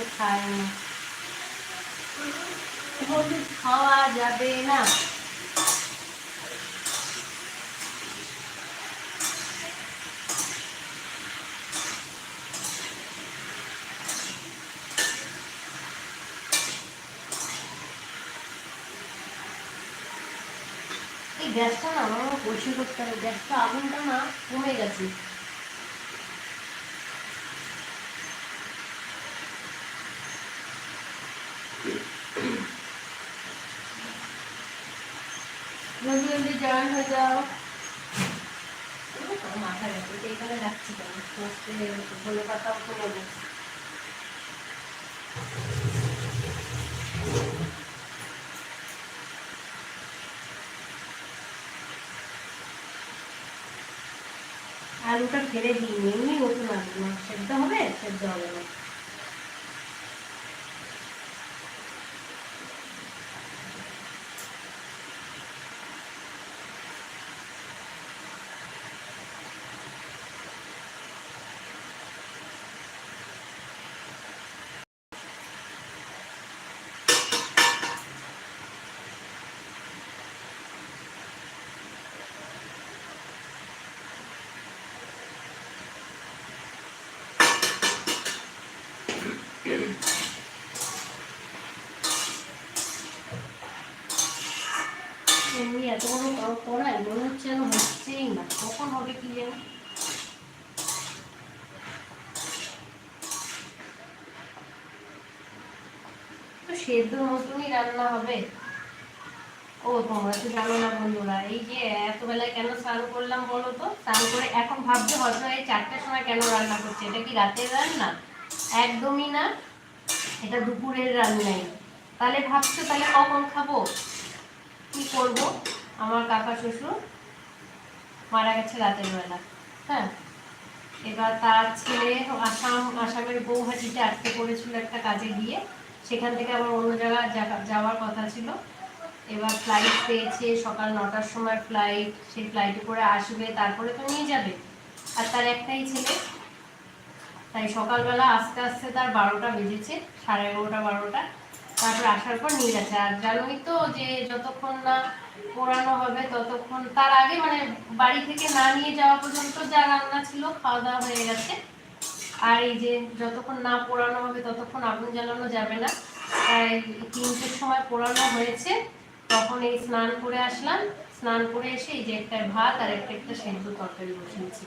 তো খায় না। হলুদ খাওয়া যাবে না। এই গ্যাসটা না আমার পরিষ্কার করতে হবে। গ্যাসটা আগুনটা না কমে গেছে। জয়েন হয়ে আলুটা ফেলে দিই এমনি নতুন আলু সেদ্ধ হবে সেদ্ধ হবে না। এমনি এত বড় বড় কড়াই মনে হচ্ছে যেন হচ্ছেই না। কখন হবে কি যেন? সেদ্ধ মতনই রান্না হবে। ও, তোমরা তো জানো না বন্ধুরা, এই যে এত বেলায় কেন স্নান করলাম বলো তো? স্নান করে এখন ভাবছে হয়তো এই চারটার সময় কেন রান্না করছে? এটা কি রাতের রান্না? একদমই না। এটা দুপুরের রান্নাই। তাহলে ভাবছ, তাহলে কখন খাব? কি করব? আমার কাকা শ্বশুর মারা গেছে রাতের বেলা হ্যাঁ? এবার তার ছেলে আসাম, আসামের গৌহাটিতে আটকে পড়েছিল একটা কাজে গিয়ে। সেখান থেকে আবার অন্য জায়গায় যাওয়ার কথা ছিল। এবার ফ্লাইট পেয়েছে, সকাল নটার সময় ফ্লাইট সেই ফ্লাইটে করে আসবে, তারপরে তো নিয়ে যাবে। আর তার একটাই ছেলে, তাই সকালবেলা আস্তে আস্তে তার বারোটা বেজেছে, সাড়ে এগারোটা, বারোটা। আসার পর নিয়ে গেছে আর জানোই তো যে যতক্ষণ না পোড়ানো হবে, ততক্ষণ তার আগে মানে বাড়ি থেকে না নিয়ে যাওয়া পর্যন্ত যা রান্না ছিল খাওয়া দাওয়া হয়ে গেছে। আর এই যে যতক্ষণ না পোড়ানো হবে, ততক্ষণ আগুন জ্বালানো যাবে না। তাই তিনটের সময় পোড়ানো হয়েছে। তখন এই স্নান করে আসলাম। স্নান করে এসে এই যে একটা ভাত আর একটা একটা সেদ্ধ তরকারি বসিয়েছি।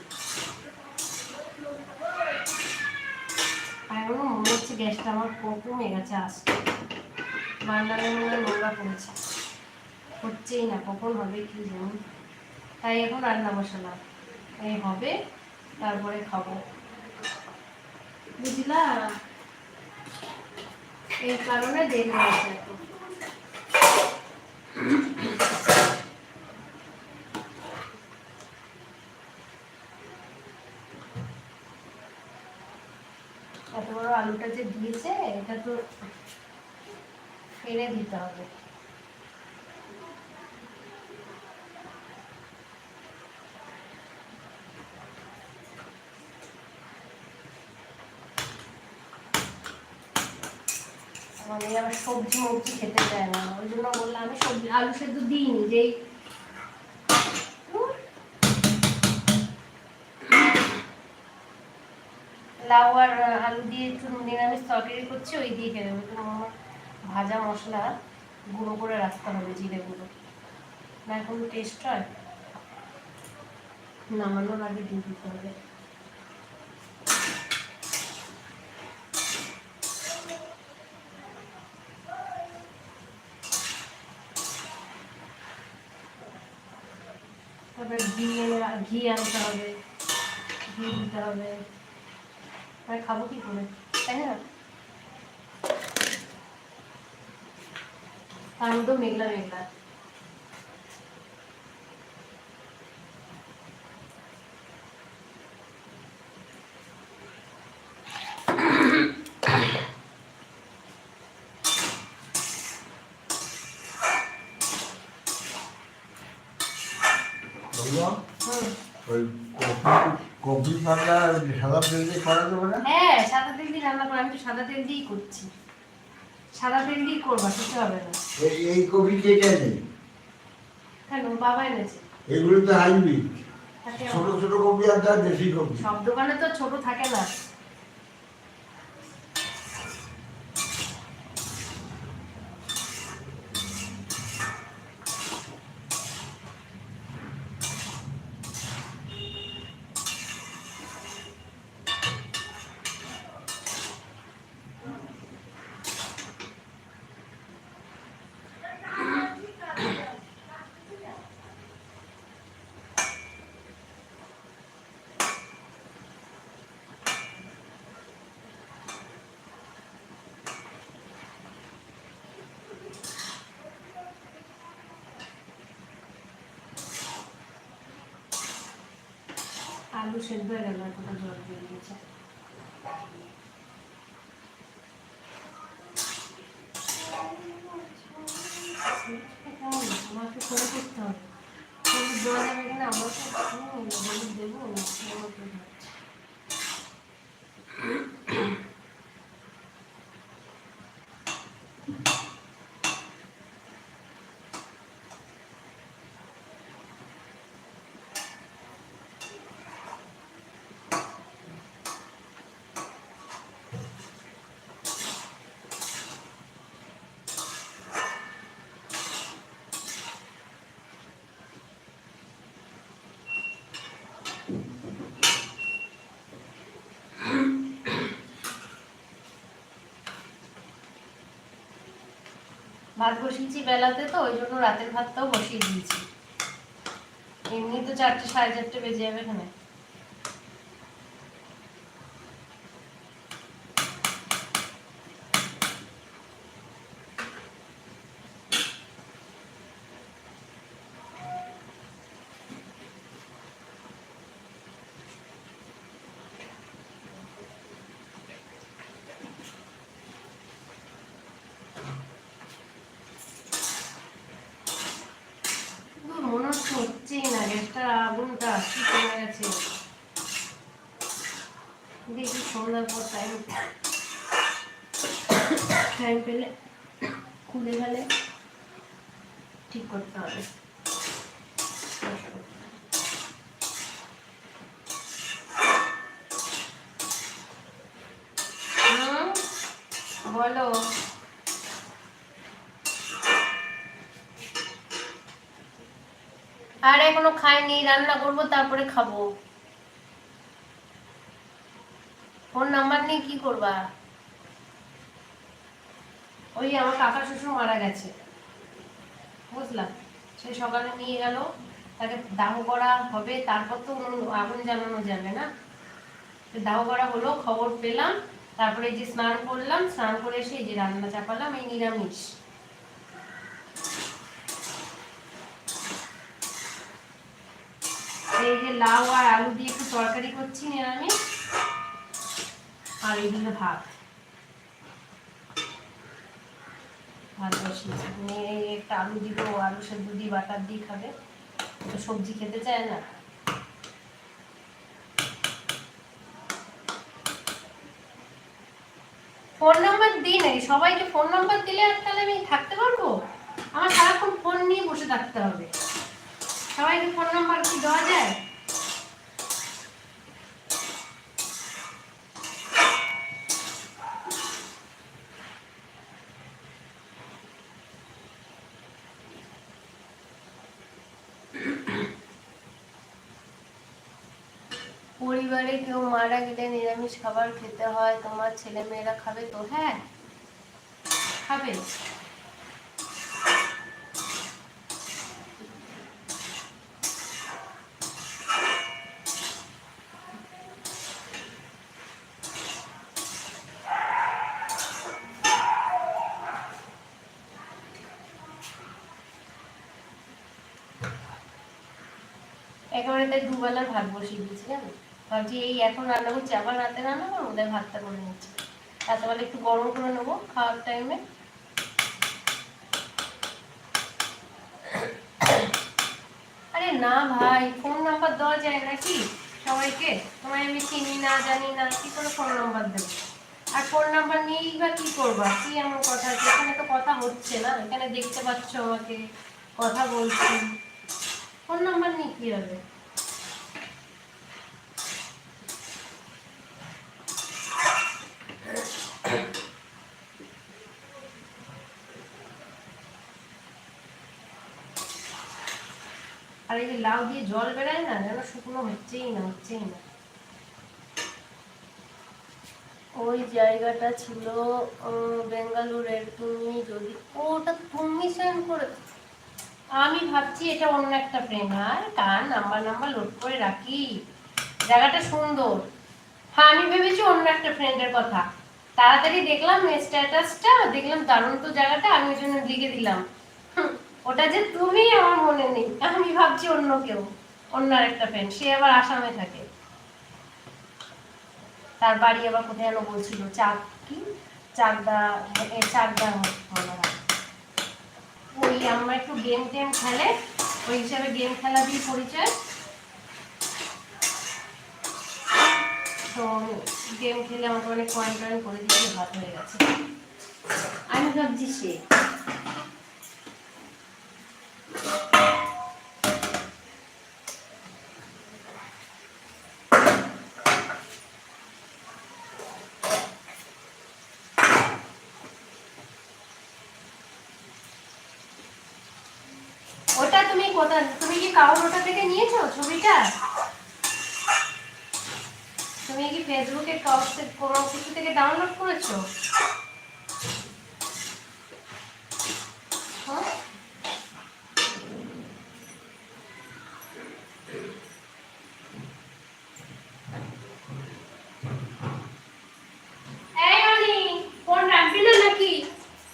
আর মনে হচ্ছে গ্যাসটা আমার কমে গেছে আসতে। বান্ডালে মনে হয় পড়েছে হচ্ছেই না, কখন হবে কি জানি। তাই এখন রান্না বসালাম। এই হবে, তারপরে খাব। বুঝলা এই কারণে দেরি হয়েছে এত বড় আলুটা যে দিয়েছে, এটা তো ফেলে দিতে হবে। মানে আবার সবজি মবজি খেতে চায় না। ওই জন্য বললাম, আমি সবজি, আলু সেদ্ধ দিইনি, যেই লাউ আর আলু দিয়ে একটু নিরামিষ তরকারি করছি, ওই দিয়ে খেয়ে দেবো ভাজা মশলা গুঁড়ো করে রাখতে হবে জিরে গুঁড়ো। না, এখন টেস্ট হয় নামানোর আগে দিয়ে দিতে হবে। তারপরে ঘি ঘি আনতে হবে, ঘি দিতে হবে। খাব কি করে? তাই না? তার মেঘলা মেঘলা সাদা তেল দিয়ে হ্যাঁ সাদা আমি সাদা করছি। সাদা তেল করবা কিছু হবে না। এই এই কপি কেটে জানে কেন? বাবা এনেছে। এগুলো তো হাইব্রিড। ছোট ছোট কপি আর দেশি কপি। সব দোকানে তো ছোট থাকে না। আলু সেদ্ধ হয়ে গেল এতটা জল দিয়ে দিয়েছে আমাকে করে করতে হবে হলুদ দেওয়া যাবে কিনা আমার তো হলুদ দেবো না আমাকে ভাবছি। ভাত বসিয়েছি বেলাতে তো, ওই জন্য রাতের ভাতটাও বসিয়ে দিয়েছি। এমনি তো চারটে, সাড়ে চারটে বেজে যাবে এখানে কিন্তু মনে হচ্ছে হচ্ছেই না গ্যাসটার আগুনটা কি কমে গেছে দেখি সন্ধ্যার পর টাইম টাইম পেলে খুলে গেলে ঠিক করতে হবে হুম, বলো আর এখনও খাইনি, রান্না করব, তারপরে খাব। ফোন নাম্বার নিয়ে কি করবা? ওই আমার কাকা শ্বশুর মারা গেছে। বুঝলাম। সে সকালে নিয়ে গেল, তাকে দাহ করা হবে, তারপর তো আগুন জ্বালানো যাবে না। দাহ করা হলো, খবর পেলাম, তারপরে যে স্নান করলাম, স্নান করে এসে যে রান্না চাপালাম, এই নিরামিষ। এই যে লাউ আর আলু দিয়ে একটু তরকারি করছি আর এগুলো ভাত। ভাত বসিয়েছি। মেয়ে একটা আলু দিব, আলু বাটার দিয়ে খাবে। তো সবজি খেতে চায় না। ফোন নাম্বার দিই নাই। সবাইকে ফোন নাম্বার দিলে আর তাহলে আমি থাকতে পারব? আমার সারাক্ষণ ফোন নিয়ে বসে থাকতে হবে। সবাইকে ফোন নাম্বার কি দেওয়া যায়? পরিবারে কেউ মারা গেলে নিরামিষ খাবার খেতে হয়, তোমার ছেলে মেয়েরা খাবে তো? হ্যাঁ খাবে। একেবারে তাই দুবেলার ভাত বসিয়ে দিয়েছি ভাবছি এই এখন রান্না করছি, আবার রাতে রান্না করব? ভাতটা করে নিচ্ছি। রাতেবেলা একটু গরম করে নেব খাওয়ার টাইমে আরে না ভাই ফোন নাম্বার দেওয়া যায় সবাইকে? তোমায় আমি চিনি না, জানি না, কি করে ফোন নাম্বার দেবো? আর ফোন নাম্বার নিয়েই বা কি করবা? কি এমন কথা? আছে এখানে তো কথা হচ্ছে না। এখানে দেখতে পাচ্ছ আমাকে, কথা বলছি। ফোন নাম্বার নিয়ে কি হবে? আর এই যে লাউ দিয়ে জল বেড়ায় না, যেন শুকনো হচ্ছেই না হচ্ছেই না। ওই জায়গাটা ছিল বেঙ্গালুরের, তুমি যদি ওটা তুমি সেন্ড করে আমি ভাবছি এটা অন্য একটা ফ্রেন্ড আর কার নাম্বার নাম্বার লোড করে রাখি। জায়গাটা সুন্দর। হ্যাঁ আমি ভেবেছি অন্য একটা ফ্রেন্ডের কথা। তাড়াতাড়ি দেখলাম স্ট্যাটাসটা দেখলাম দারুণ তো জায়গাটা, আমি ওই জন্য লিখে দিলাম। ওটা যে তুমি আমার মনে নেই, আমি ভাবছি অন্য কেউ, অন্য একটা ফ্রেন্ড সে আবার আসামে থাকে। তার বাড়ি আবার কোথায় যেন বলছিল চাক কি? চাকদা চাকদা ওই আমরা একটু গেম টেম খেলে, ওই হিসাবে গেম খেলা দিয়ে পরিচয়। তো গেম খেলে আমাকে অনেক কয়েন করে দিয়েছে, ভাত হয়ে গেছে। আমি ভাবছি সে ওটা তুমি কোথা তুমি কি থেকে নিয়েছো ছবিটা? তুমি কি ফেসবুকে থেকে কোনো কিছু থেকে ডাউনলোড করেছ? হ্যাঁ?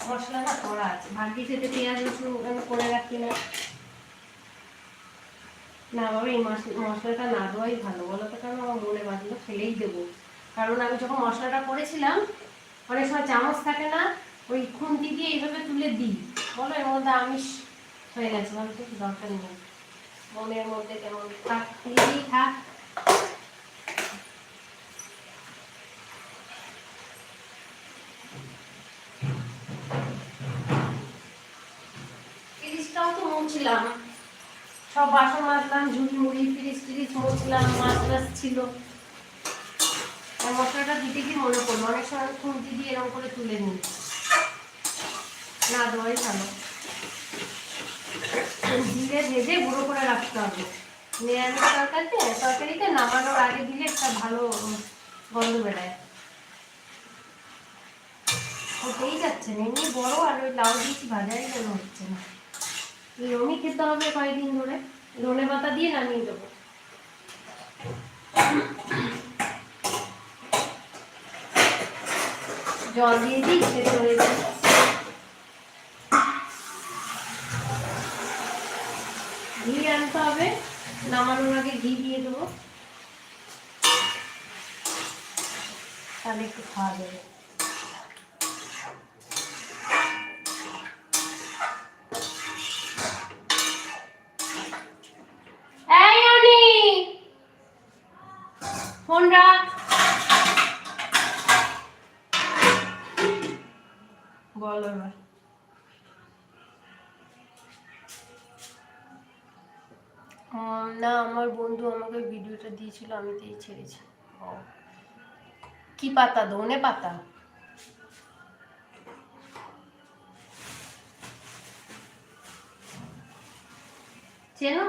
মশলাটা করা আছে। ভাগ্যি সেতে পেঁয়াজ রসুন করে রাখি না। না, বাবা, এই মশলাটা না দেওয়াই ভালো, বলো তো কেন আমার মনে বাজলো ফেলেই দেবো। কারণ আমি যখন মশলাটা করেছিলাম, অনেক সময় চামচ থাকে না, ওই খুন্তি দিয়ে এইভাবে তুলে দিই। বলো, এর মধ্যে আমিষ হয়ে গেছে, বলো তো দরকার নেই। মনের মধ্যে কেমন থাক দিয়েই থাক। ফ্রিজটাও তো মুছলাম। সব বাসন মাজলাম, ঝুড়ি মুড়ি, ফ্রিজ ফ্রিজ মুছলাম মাছ টাছ ছিল। আর মশলাটা দিতে কি মনে পড়ল, অনেক সময় খুন্তি দিয়ে এরকম করে তুলে নিই। না, দেওয়াই ভালো। জিরে ভেজে গুঁড়ো করে রাখতে হবে। নিরামিষ তরকারিতে তরকারিতে নামানোর আগে দিলে একটা ভালো গন্ধ বেড়ায় হতেই যাচ্ছে না, এমনি বড় আর ওই লাউ দিয়েছি ভাজাই যেন হচ্ছে না। এরমই খেতে হবে কয়েকদিন ধরে। ধনে পাতা দিয়ে নামিয়ে দেবো। জল দিয়ে দিই সে চলে যায় ঘি আনতে হবে। নামানোর আগে ঘি দিয়ে দেবো। তাহলে একটু খাওয়া যাবে এই অনি ফোন রাখ বল এবার। না আমার বন্ধু আমাকে ভিডিওটা দিয়েছিল আমি দিয়ে ছেড়েছি। কি পাতা ধনে পাতা? চেনো?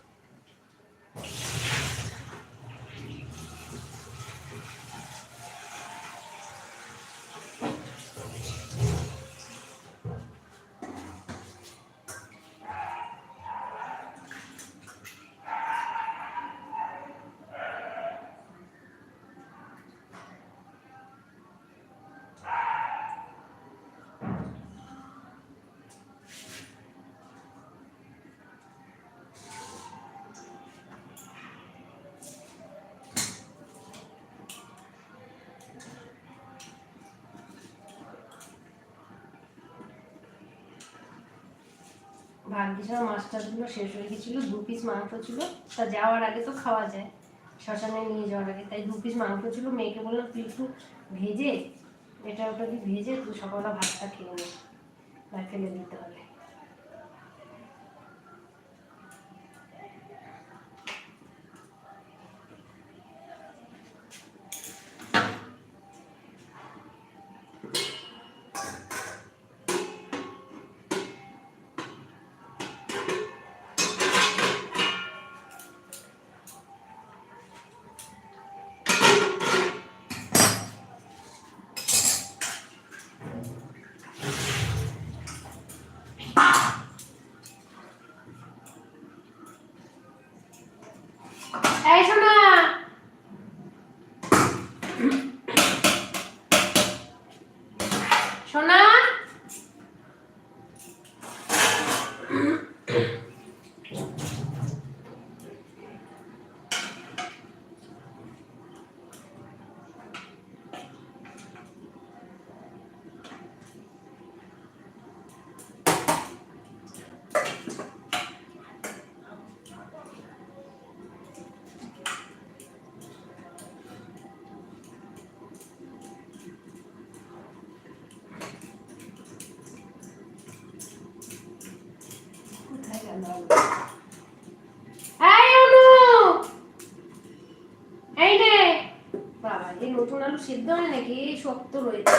ভাগ্যিস ছাড়া মাছ টাছগুলো শেষ হয়ে গেছিল, দু পিস মাংস ছিল, তা যাওয়ার আগে তো খাওয়া যায়, শ্মশানে নিয়ে যাওয়ার আগে। তাই দু পিস মাংস ছিল, মেয়েকে বললাম, তুই একটু ভেজে, এটা ওটা কি ভেজে, তুই সকালবেলা ভাতটা খেয়ে নে। না ফেলে দিতে হবে এই শোনা শোনা কোথায় গেল এই অনু এই নে বাবা এই নতুন আলু সিদ্ধ হয় নাকি শক্ত রয়েছে?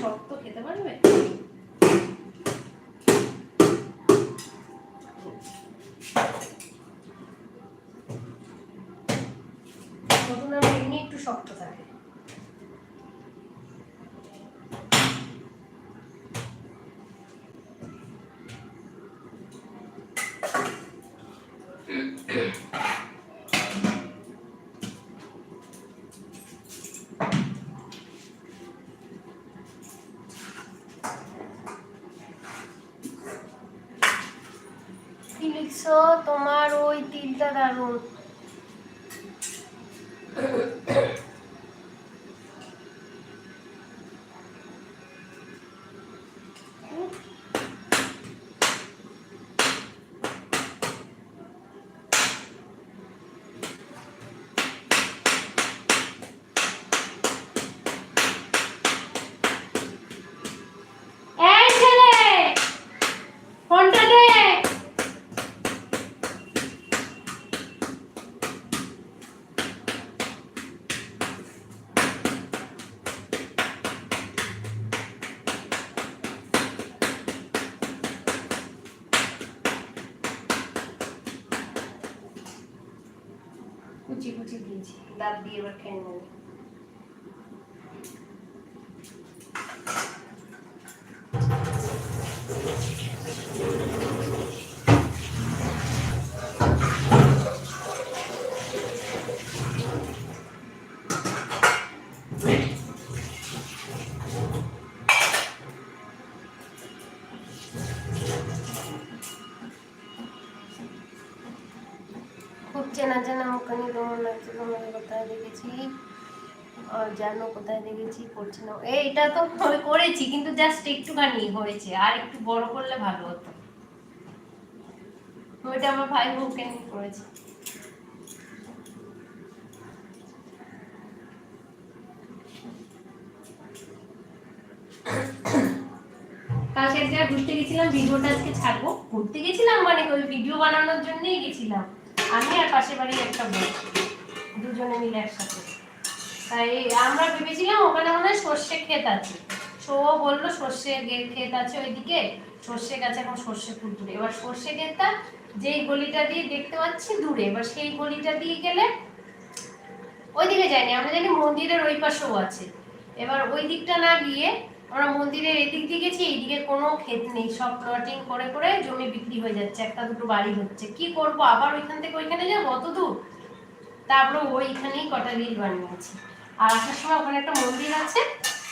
শক্ত খেতে পারবে? নতুন এমনি একটু শক্ত থাকে লিখছো তোমার ওই তিলটা দারুণ এই ছেলে ফোনটা দে কুচি কুচি দিয়েছি দাঁত দিয়ে চেনা চেনা মুখানি কেমন লাগছে তোমাকে কোথায় দেখেছি? জানো কোথায় দেখেছি? করছি না। এই, এটা তো করেছি, কিন্তু জাস্ট একটুখানি হয়েছে। আর একটু বড় করলে ভালো হতো। ওইটা আমার ভাই বউকে নিয়ে করেছি। কালকে ঘুরতে গেছিলাম, ভিডিওটা আজকে ছাড়বো। ঘুরতে গেছিলাম মানে ওই ভিডিও বানানোর জন্যই গেছিলাম। আমি আর পাশে বাড়ি একটা বোন দুজনে মিলে একসাথে। তাই আমরা ভেবেছিলাম ওখানে মনে হয় সর্ষে ক্ষেত আছে। সো বলল, সর্ষে ক্ষেত আছে ওইদিকে, সর্ষে গাছে এখন সর্ষে ফুল দূরে এবার সর্ষে ক্ষেতটা যেই গলিটা দিয়ে দেখতে পাচ্ছি দূরে, এবার সেই গলিটা দিয়ে গেলে ওইদিকে যাইনি আমরা জানি মন্দিরের ওই পাশেও আছে। এবার ওই দিকটা না গিয়ে আমরা মন্দিরের এদিক দিয়ে গেছি, এইদিকে কোনো ক্ষেত নেই, সব প্লটিং করে করে জমি বিক্রি হয়ে যাচ্ছে, একটা দুটো বাড়ি হচ্ছে। কি করব? আবার ওইখান থেকে ওইখানে যাব? অত দূর? তারপরে ওইখানেই কটা রিল বানিয়েছি আর আসার সময় ওখানে একটা মন্দির আছে,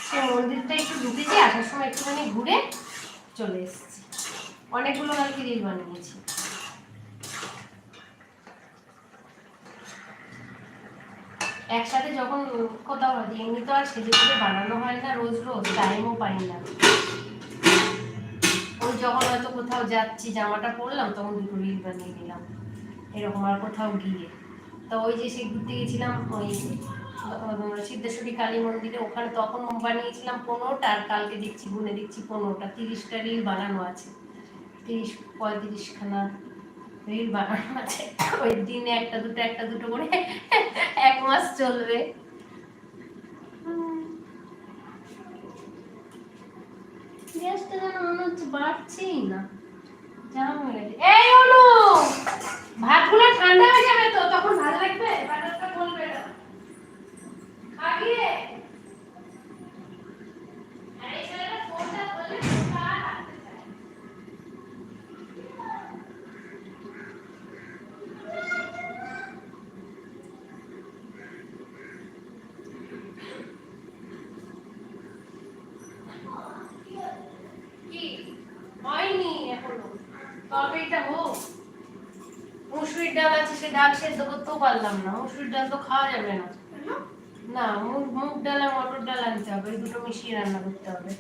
সেই মন্দিরটা একটু ঢুকেছি আসার সময় একটুখানি ঘুরে চলে এসেছি। অনেকগুলো কালকে রিল বানিয়েছি। একসাথে যখন কোথাও হয়, এমনি তো আর সেজে গুজে বানানো হয় না রোজ রোজ টাইমও পাই না। ওই যখন হয়তো কোথাও যাচ্ছি, জামাটা পরলাম, তখন দুটো রিল বানিয়ে নিলাম এরকম আর কোথাও গিয়ে। তো ওই যে সেই ঘুরতে গেছিলাম, ওই সিদ্ধেশ্বরী কালী মন্দিরে, ওখানে তখন বানিয়েছিলাম পনেরোটা, আর কালকে দেখছি, গুনে দেখছি পনেরোটা, তিরিশটা রিল বানানো আছে। তিরিশ, পঁয়ত্রিশখানা রিল বানানো আছে ওই দিনে একটা দুটো একটা দুটো করে এক মাস চলবে। গ্যাসটা যেন মনে হচ্ছে বাড়ছেই না। এই অনু, ভাতগুলো ঠান্ডা হয়ে যাবে তো, তখন ভালো লাগবে বলবে না আর ছেলেটা ফোনটা খা রাখতে চায়। কি হয়নি এখনও তরকারিটা হোক মুসুরির ডাল ডাল সেদ্ধ করতেও পারলাম না মুসুরির ডাল তো খাওয়া যাবে না। না মুগ মুগ ডাল আর মটর ডাল আনতে হবে দুটো মিশিয়ে রান্না করতে হবে।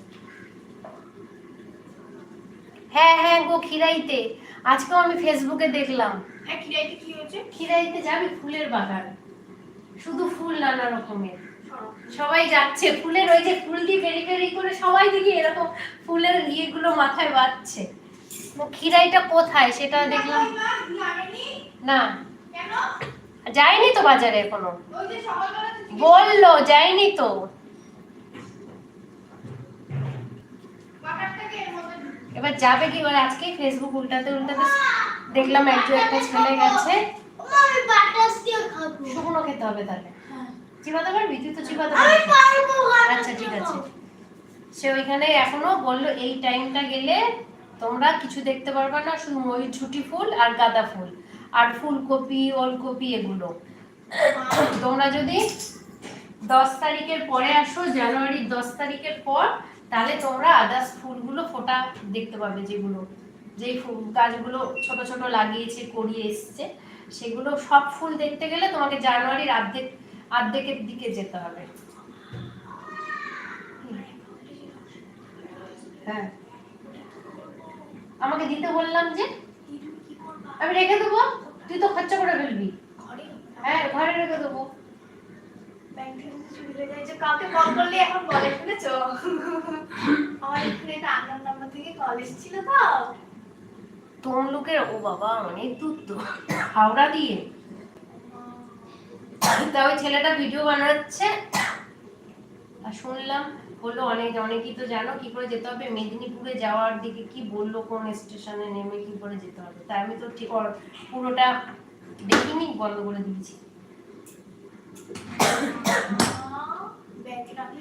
হ্যাঁ হ্যাঁ গো খিরাইতে। আজকেও আমি ফেসবুকে দেখলাম। হ্যাঁ খিরাইতে কি হয়েছে? খিরাইতে যাবি? ফুলের বাগান। শুধু ফুল নানা রকমের। সবাই যাচ্ছে ফুলের ওই যে ফুল দিয়ে বেরি বেরি করে সবাই দেখি এরকম ফুলের ইয়েগুলো মাথায় বাঁধছে খিরাইটা কোথায়? সেটা দেখলাম। না। যায়নি তো বাজারে এখনও। বলল যায়নি তো। এবার যাবে কি? করে আজকে ফেসবুক উল্টাতে উল্টাতে দেখলাম একটু একটা ছেলে গেছে। শুকনো খেতে হবে তাহলে। চিবাতে পারবি? তুই তো চিবাতে আচ্ছা ঠিক আছে। সে ওইখানে এখনও বলল এই টাইমটা গেলে তোমরা কিছু দেখতে পারবে না শুধু ময়ূর ছুটি ফুল আর গাঁদা ফুল। আর ফুলকপি, ওলকপি এগুলো। তোমরা যদি দশ তারিখের পরে আসো, জানুয়ারির দশ তারিখের পর, তাহলে তোমরা আদার্স ফুলগুলো ফোটা দেখতে পাবে যেগুলো, যেই ফুল গাছগুলো ছোট ছোট লাগিয়েছে, করিয়ে এসছে, সেগুলো সব ফুল দেখতে গেলে তোমাকে জানুয়ারির অর্ধেক, অর্ধেকের দিকে যেতে হবে। হ্যাঁ। আমাকে দিতে বললাম যে? আমি রেখে দেবো? তুই তো খরচা করে ফেলবি। হ্যাঁ ঘরে রেখে দেবো। ব্যাংক থেকে যে চুরি যায় যে কাউকে কল করলে এখন বলে শুনেছো? আমার এখানে একটা আন্নার নাম্বার থেকে কল এসেছিল তো। তমলুকের ও বাবা অনেক দূর তো। হাওড়া দিয়ে। তা ওই ছেলেটা ভিডিও বানাচ্ছে। আর শুনলাম বলল অনেক অনেকেই তো জানো কি করে যেতে হবে। মেদিনীপুরে যাওয়ার দিকে কি বলল কোন স্টেশনে নেমে কি করে যেতে হবে। তাই আমি তো ঠিক পুরোটা দেখিনি বন্ধ করে দিয়েছি।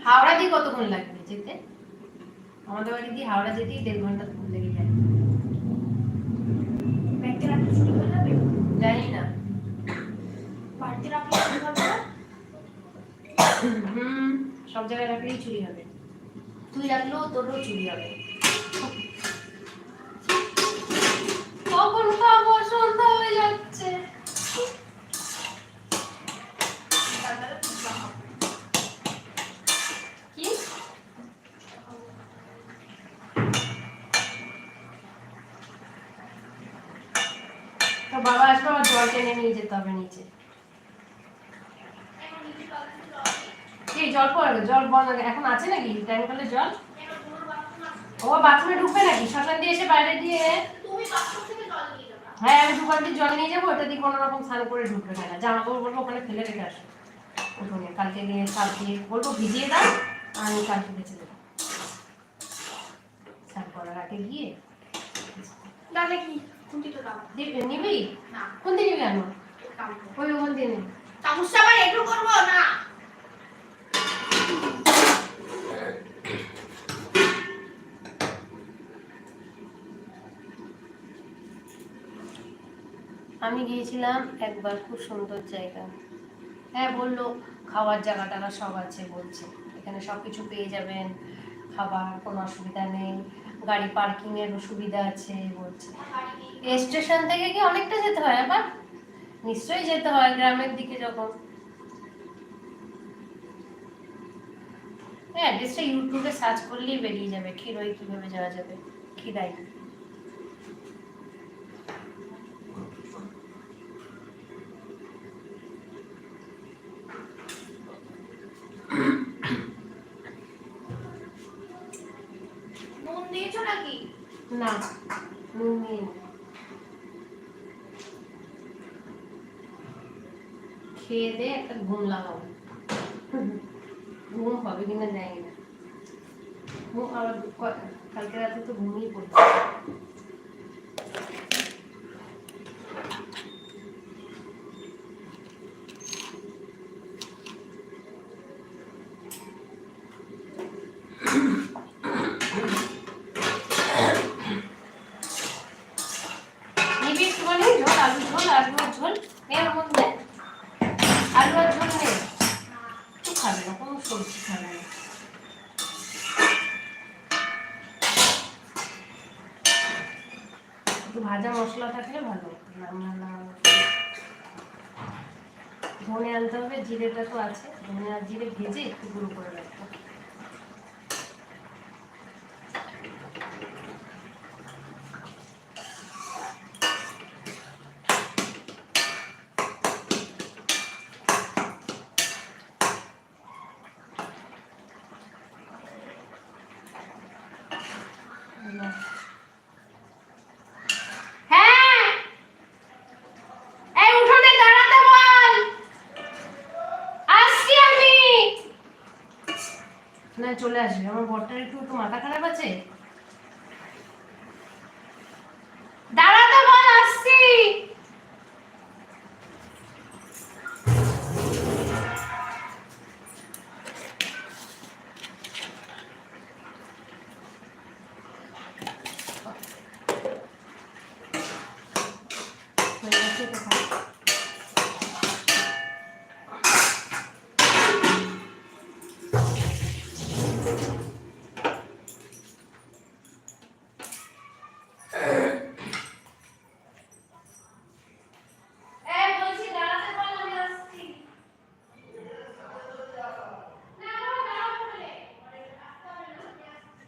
হাওড়া দিয়ে কতক্ষণ লাগবে যেতে? আমাদের বাড়ি দিয়ে হাওড়া যেতেই দেড় ঘণ্টা লেগে যায়। জানি না? হুম। সব জায়গায় রাখলেই চুরি হবে। তুই রাখলেও তোরও চুরি হবে। হয়ে যাচ্ছে। বাবা আসবে, আমার জল টেনে নিয়ে যেতে হবে নিচে এখন নিচে জল দিতে জল নেই। কি জল পড়বে জল বন্ধ এখন আছে নাকি? টাইম কলে জল। ও বাথরুমে ঢুকবে নাকি? শ্মশান দিয়ে এসে বাইরে দিয়ে হ্যাঁ আমি দু বালতি জল নিয়ে যাব ওটা দিয়ে কোনো রকম স্নান করে ঢুকবে না। জামা কাপড় বলব ওখানে ফেলে রেখে আসো। উঠোনে কালকে নিয়ে কালকে বলব ভিজিয়ে দাও আর আমি কালকে বেঁচে দেবো স্নান করার আগে গিয়ে তাহলে কি? নিবি? কোন দিকে কেন? কাম ওই ওখান দিয়ে নিবি চামচটা আবার একটু করব? না। আমি গিয়েছিলাম একবার, খুব সুন্দর জায়গা। হ্যাঁ বলল, খাওয়ার জায়গা টাগা সব আছে, বলছে। এখানে সব কিছু পেয়ে যাবেন, খাবার, কোনো অসুবিধা নেই। গাড়ি পার্কিংয়েরও সুবিধা আছে, বলছে। স্টেশন থেকে কি অনেকটা যেতে হয় আবার? নিশ্চয়ই যেতে হয় গ্রামের দিকে যখন। হ্যাঁ অ্যাড্রেসটা ইউটিউবে সার্চ করলেই বেরিয়ে যাবে ক্ষীরই কীভাবে যাওয়া যাবে, ক্ষীরাই না নুন নিয়ে নে। খেয়ে দে একটা ঘুম লাগাবো। ঘুম হবে কিনা জানি না। কালকে রাতে তো ঘুমিয়ে পড়ছি নিবি একটুখানি ঝোল আলু ঝোল আলু আর ঝোল নে ওর মধ্যে আলু আর ঝোল নে একটু খাবে না কোনো সবজি খাবে না একটু ভাজা মশলা থাকলে ভালো রান্না না ধনে আনতে হবে জিরেটা তো আছে ধনে আর জিরে ভেজে একটু গুঁড়ো করে রাখতে হবে। হ্যাঁ এই উঠোনে দাঁড়াতে বল আসছি আমি না চলে আসবে। আমার বরটার একটু একটু মাথা খারাপ আছে দাঁড়াতে বল আসছি হয়ে গেছে তো খাওয়া। এই বলছি দাঁড়াতে বল আমি আসছি না বাবা দাঁড়াও বলে আসতে হবে না আমি আসছি।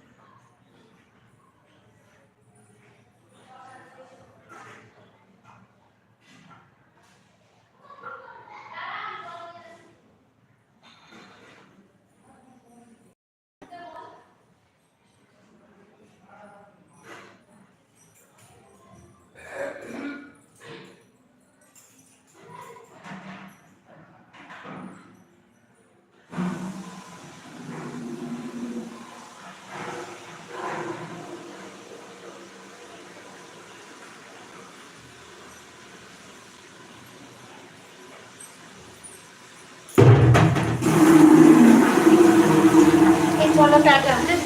এই চলো টাটা হ্যাঁ